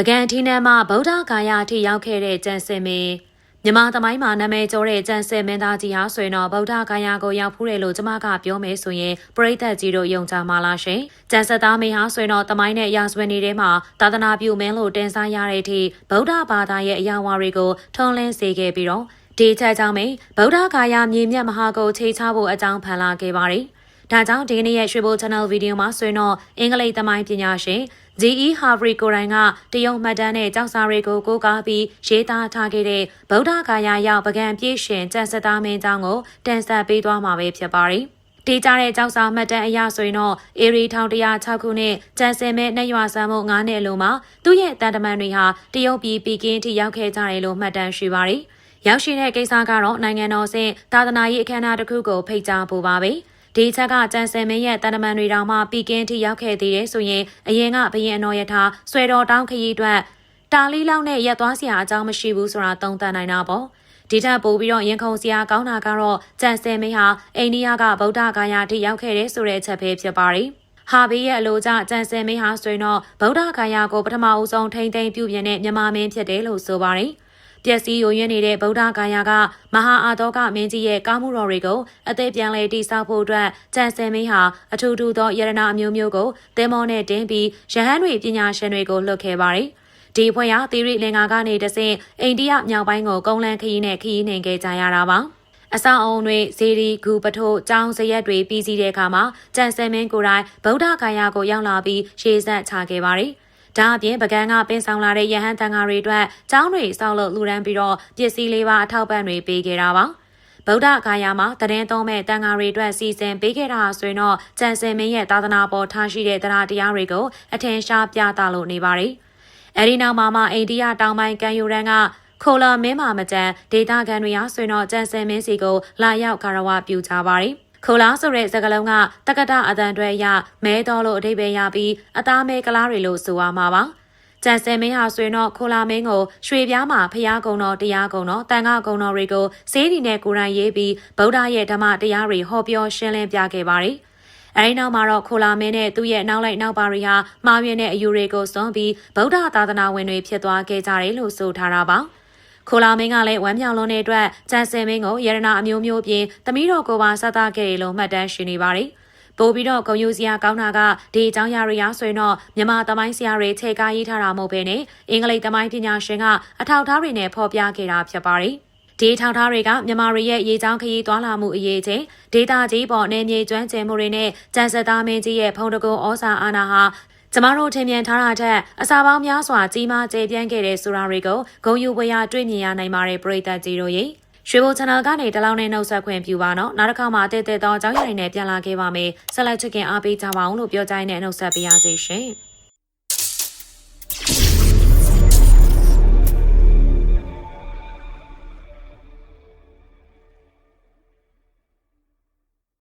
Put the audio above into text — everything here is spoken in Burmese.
ပကံထီးနန်းမှာဗုဒ္ဓဂါယာအထိရောက်ခဲ့တဲ့ကျန်စင်မင်းမြန်မာသမိုင်းမှာနာမည်ကျော်တဲ့ကျန်စင်မင်းသားကြီးဟာဆိုရင်တော့ဗုဒ္ဓဂါယာကိုရောက်ဖူးတယ်လို့ကျမကပြောမယ်ဆိုရင်ပရိသတ်ကြီးတို့ယုံကြမှာလားရှင်။ကျန်ဆက်သားမင်းဟာဆိုရင်တော့သမိုင်းနဲ့ရာဇဝင်တွေထဲမှာသာသနာပြုမင်းလို့တင်စားရတဲ့အထိဗုဒ္ဓဘာသာရဲ့အရာဝါတွေကိုထုံးလင်းစေခဲ့ပြီးတော့ဒီချက်ကြောင့်မင်းဗုဒ္ဓဂါယာမြေမြတ်မဟာကိုခြေချဖို့အကြောင်းဖန်လာခဲ့ပါတယ်။ဒါကြောင့်ဒီကနေ့ရဲ့ရွှေဘို channel ဗီဒီယိုမှာဆိုရင်တော့အင်္ဂလိပ်သမိုင်းပညာရှင် GE Harvey ကိုယ်တိုင်ကတရုတ်မှတ်တမ်းနဲ့ကြောက်စာတွေကိုကိုးကားပြီးရေးသားထားခဲ့တဲ့ဗုဒ္ဓဂါယာရောက်ပကံပြည့်ရှင်ကျန်စသားမင်းကြောင်းကိုတင်ဆက်ပေးသွားမှာပဲဖြစ်ပါတယ်။တေးကြတဲ့ကြောက်စာမှတ်တမ်းအရဆိုရင်တော့အေရီ1106ခုနှစ်ကျန်စင်မဲ့နှရွာဆန်းမှု9နှစ်အလိုမှာသူ့ရဲ့တန်တမန်တွေဟာတရုတ်ပြည်ပီကင်းထိရောက်ခဲ့ကြတယ်လို့မှတ်တမ်းရှိပါတယ်။ရောက်ရှိတဲ့ကိစ္စကတော့နိုင်ငံတော်ဆင့်သာသနာရေးအခမ်းအနားတစ်ခုကိုဖိတ်ကြားဖို့ပါပဲ။ ဒီချက်ကကြံစင်မင်းရဲ့တန်တမန်တွေတောင်မှပီကင်းထိရောက်ခဲ့သေးတယ်ဆိုရင်အရင်ကဘရင်အတော်ရထားဆွဲတော်တောင်းခရီးအတွက်တာလီလောက်နဲ့ရက်သွားစရာအကြောင်းမရှိဘူးဆိုတာသုံးသပ်နိုင်တာပေါ့ဒီထက်ပိုပြီးတော့ရင်ခုန်စရာကောင်းတာကတော့ကြံစင်မင်းဟာအိန္ဒိယကဗုဒ္ဓဂါယာထိရောက်ခဲ့တဲ့ဆိုတဲ့အချက်ပဲဖြစ်ပါတယ်ဟာဘေးရဲ့အလိုကြကြံစင်မင်းဟာဆိုရင်တော့ဗုဒ္ဓဂါယာကိုပထမအဦးဆုံးထိမ့်သိမ်းပြုပြင်တဲ့မြမမင်းဖြစ်တယ်လို့ဆိုပါတယ်။ ပျက်စီးယိုယွင်းနေတဲ့ဗုဒ္ဓဂါယာကမဟာအာတောကမင်းကြီးရဲ့ကားမှုတော်တွေကိုအသေးပြန်လဲတိစောက်ဖို့အတွက်ကြံစည်မင်းဟာအထူးထူသောယရနာအမျိုးမျိုးကိုသင်္ဘောနဲ့တင်ပြီးရဟန်းတွေပညာရှင်တွေကိုလှုပ်ခဲ့ပါတယ်။ဒီဖွဲ့ဟာသီရိလင်္ကာကနေတဆင့်အိန္ဒိယမြောက်ပိုင်းကိုကုန်းလန်းခရီးနဲ့ခရီးနှင်ခဲ့ကြရတာပါ။အဆောင်အုံတွေဇေဒီဂူပထိုးကျောင်းစရက်တွေပြီးစီးတဲ့အခါမှာကြံစည်မင်းကိုယ်တိုင်ဗုဒ္ဓဂါယာကိုရောက်လာပြီးရှေ့ဆက်ချခဲ့ပါတယ်။ ဒါအပြင်ပကံကပင်ဆောင်လာတဲ့ရဟန်းတန်ဃာတွေအတွက်ကျောင်းတွေဆောက်လုပ်လှူဒန်းပြီးတော့ပစ္စည်းလေးပါအထောက်ပံ့တွေပေးခဲ့တာပါဗုဒ္ဓဂါယာမှာတရင်သုံးမဲ့တန်ဃာတွေအတွက်စီစဉ်ပေးခဲ့တာဆိုရင်တော့ကျန်စင်မင်းရဲ့သာသနာပေါ်ထားရှိတဲ့တရားတရားတွေကိုအထင်ရှားပြသလို့နေပါတယ်။အဲဒီနောက်မှာမှအိန္ဒိယတောင်ပိုင်းကံယူရန်ကခိုလာမင်းမာမကျန်ဒေတာကန်တွေဟာဆိုရင်တော့ကျန်စင်မင်းစီကိုလာရောက်ကာရဝပြုကြပါတယ်။ ခိုလားဆိုတဲ့စကားလုံးကတက္ကတာအတန်တွေရမဲတော်လို့အဓိပ္ပာယ်ရပြီးအသားမဲကလားတွေလို့ဆိုရမှာပါကျန်စင်မင်းဟာဆိုရင်တော့ခိုလာမင်းကိုရွှေပြားမှာဖျားကုံတော်တရားကုံတော်တန်ခါကုံတော်တွေကိုစေးဒီနဲ့ကိုယ်တိုင်ရေးပြီးဗုဒ္ဓရဲ့ဓမ္မတရားတွေဟောပြောရှင်းလင်းပြခဲ့ပါတယ်။အဲဒီနောက်မှာတော့ခိုလာမင်းနဲ့သူ့ရဲ့နောက်လိုက်နောက်ပါတွေဟာမှားမြင်တဲ့အယူတွေကိုစွန့်ပြီးဗုဒ္ဓသာသနာဝင်တွေဖြစ်သွားခဲ့ကြတယ်လို့ဆိုထားတာပါ။ ခိုလာမင်းကလည်းဝမ်းမြောက်လွန်တဲ့အတွက်ကျန်စင်မင်းကိုရတနာအမျိုးမျိုးပြင်သမီးတော်ကိုပါဆက်သားခဲ့တယ်လို့မှတ်တမ်းရှိနေပါတယ်။ပို့ပြီးတော့ဂုံယူစရာကောင်းတာကဒီအကြောင်းအရာတွေအားဆိုရင်တော့မြန်မာသမိုင်းဆရာတွေခြေကားရေးထားတာမဟုတ်ဘဲနဲ့အင်္ဂလိပ်သမိုင်းပညာရှင်ကအထောက်အထားတွေနဲ့ဖော်ပြခဲ့တာဖြစ်ပါတယ်။ဒီထောက်ထားတွေကမြန်မာတွေရဲ့ရေချောင်းခရီးသွားလာမှုအရေးချင်းဒေတာကြီးပေါ်နေမြေကျွမ်းကျင်မှုတွေနဲ့ကျန်စသားမင်းကြီးရဲ့ဖုံတကုံဩစာအာဏာဟာ ကျမတို့ထင်မြင်ထားတာထက်အစာပေါင်းများစွာကြီးမားကျေပြန့်ခဲ့တဲ့ဆိုတာတွေကိုဂုံယူဝေရတွေ့မြင်ရနိုင်ပါတယ်ပရိသတ်ကြီးတို့ရေရွှေဘို channel ကနေတလောင်းနဲ့နှုတ်ဆက်ခွင့်ပြုပါနော်နောက်တစ်ခါမှအသေးသေးသောအကြောင်းအရာတွေနဲ့ပြန်လာခဲ့ပါမယ်ဆက်လက်ချစ်ခင်အားပေးကြပါအောင်လို့ပြောကြတဲ့နှုတ်ဆက်ပေးရစေရှင်